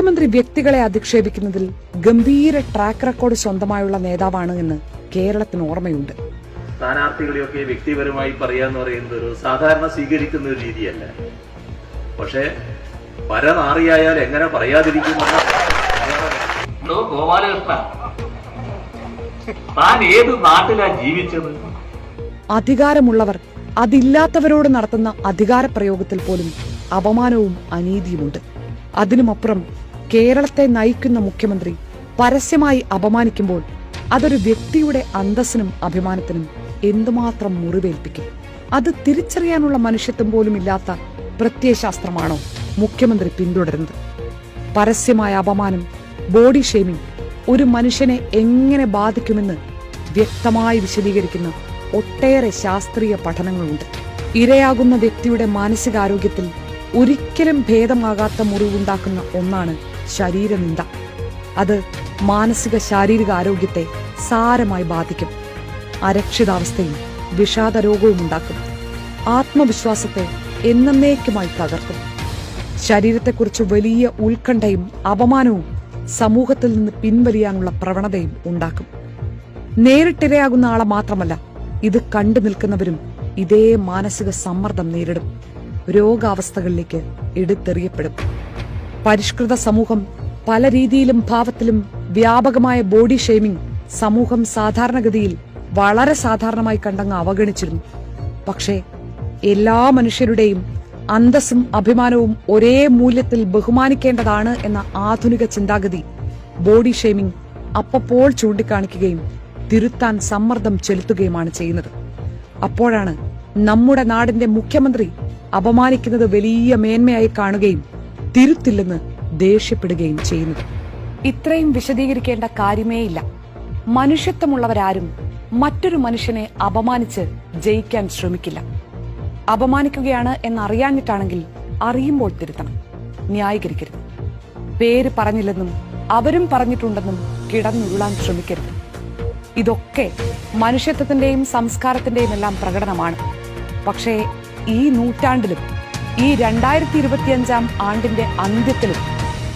മുഖ്യമന്ത്രി വ്യക്തികളെ അധിക്ഷേപിക്കുന്നതിൽ ഗംഭീര ട്രാക്ക് റെക്കോർഡ് സ്വന്തമായുള്ള നേതാവാണ് എന്ന് കേരളത്തിന് ഓർമ്മയുണ്ട്. സ്ഥാനാർത്ഥികളെയൊക്കെ വ്യക്തിപരമായി പറയാന്ന് പറയുന്നത് ഒരു സാധാരണ സ്വീകരിക്കുന്ന ഒരു രീതിയല്ല. പക്ഷേ പരനാറിയായാൽ എങ്ങനെ പറയാതിരിക്കുന്ന ഹലോ ഗോപാലകൃഷ്ണ താൻ ഏത് നാട്ടിലാ ജീവിച്ചത്? അധികാരമുള്ളവർ അതില്ലാത്തവരോട് നടത്തുന്ന അധികാര പ്രയോഗത്തിൽ പോലും അപമാനവും അനീതിയുമുണ്ട്. അതിനുമപ്പുറം കേരളത്തെ നയിക്കുന്ന മുഖ്യമന്ത്രി പരസ്യമായി അപമാനിക്കുമ്പോൾ അതൊരു വ്യക്തിയുടെ അന്തസ്സിനും അഭിമാനത്തിനും എന്തുമാത്രം മുറിവേൽപ്പിക്കും? അത് തിരിച്ചറിയാനുള്ള മനുഷ്യത്വം പോലും ഇല്ലാത്ത പ്രത്യയശാസ്ത്രമാണോ മുഖ്യമന്ത്രി പിന്തുടരുന്നത്? പരസ്യമായ അപമാനം ബോഡി ഷെയ്മിംഗ് ഒരു മനുഷ്യനെ എങ്ങനെ ബാധിക്കുമെന്ന് വ്യക്തമായി വിശദീകരിക്കുന്ന ഒട്ടേറെ ശാസ്ത്രീയ പഠനങ്ങളുണ്ട്. ഇരയാകുന്ന വ്യക്തിയുടെ മാനസികാരോഗ്യത്തിൽ ഒരിക്കലും ഭേദമാകാത്ത മുറിവുണ്ടാക്കുന്ന ഒന്നാണ് ശരീരനിന്ദ. അത് മാനസിക ശാരീരിക ആരോഗ്യത്തെ സാരമായി ബാധിക്കും. അരക്ഷിതാവസ്ഥയും വിഷാദ രോഗവും ഉണ്ടാക്കും. ആത്മവിശ്വാസത്തെ എന്നേക്കുമായി തകർക്കും. ശരീരത്തെക്കുറിച്ച് വലിയ ഉത്കണ്ഠയും അപമാനവും സമൂഹത്തിൽ നിന്ന് പിൻവലിയാനുള്ള പ്രവണതയും ഉണ്ടാക്കും. നേരിട്ടിരയാകുന്ന ആളെ മാത്രമല്ല ഇത് കണ്ടു നിൽക്കുന്നവരും ഇതേ മാനസിക സമ്മർദ്ദം നേരിടും. രോഗാവസ്ഥകളിലേക്ക് എടുത്തെറിയപ്പെടും. പരിഷ്കൃത സമൂഹം പല രീതിയിലും ഭാവത്തിലും വ്യാപകമായ ബോഡി ഷെയ്മിംഗ് സമൂഹം സാധാരണഗതിയിൽ വളരെ സാധാരണമായി കണ്ടങ്ങ് അവഗണിച്ചിരുന്നു. പക്ഷേ എല്ലാ മനുഷ്യരുടെയും അന്തസ്സും അഭിമാനവും ഒരേ മൂല്യത്തിൽ ബഹുമാനിക്കേണ്ടതാണ് എന്ന ആധുനിക ചിന്താഗതി ബോഡി ഷെയ്മിംഗ് അപ്പപ്പോൾ ചൂണ്ടിക്കാണിക്കുകയും തിരുത്താൻ സമ്മർദ്ദം ചെലുത്തുകയുമാണ് ചെയ്യുന്നത്. അപ്പോഴാണ് നമ്മുടെ നാടിന്റെ മുഖ്യമന്ത്രി അപമാനിക്കുന്നത് വലിയ മേന്മയായി കാണുകയും തിരുത്തില്ലെന്ന് ദേഷ്യപ്പെടുകയും ചെയ്യുന്നു. ഇത്രയും വിശദീകരിക്കേണ്ട കാര്യമേയില്ല. മനുഷ്യത്വമുള്ളവരാരും മറ്റൊരു മനുഷ്യനെ അപമാനിച്ച് ജയിക്കാൻ ശ്രമിക്കില്ല. അപമാനിക്കുകയാണ് എന്നറിയാഞ്ഞിട്ടാണെങ്കിൽ അറിയുമ്പോൾ തിരുത്തണം. ന്യായീകരിക്കരുത്. പേര് പറഞ്ഞില്ലെന്നും അവരും പറഞ്ഞിട്ടുണ്ടെന്നും കിടന്നുരുളാൻ ശ്രമിക്കരുത്. ഇതൊക്കെ മനുഷ്യത്വത്തിന്റെയും സംസ്കാരത്തിന്റെയും എല്ലാം പ്രകടനമാണ്. പക്ഷേ ഈ നൂറ്റാണ്ടിലും ഈ രണ്ടായിരത്തി ഇരുപത്തിയഞ്ചാം ആണ്ടിന്റെ അന്ത്യത്തിലും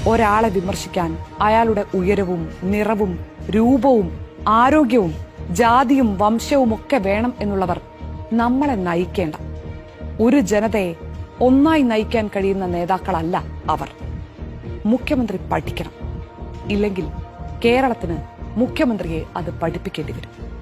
ഒരാളെ വിമർശിക്കാൻ അയാളുടെ ഉയരവും നിറവും രൂപവും ആരോഗ്യവും ജാതിയും വംശവും ഒക്കെ വേണം എന്നുള്ളവർ നമ്മളെ നയിക്കേണ്ട. ഒരു ജനതയെ ഒന്നായി നയിക്കാൻ കഴിയുന്ന നേതാക്കളല്ല അവർ. മുഖ്യമന്ത്രി പഠിക്കണം. ഇല്ലെങ്കിൽ കേരളത്തിന് മുഖ്യമന്ത്രിയെ അത് പഠിപ്പിക്കേണ്ടി വരും.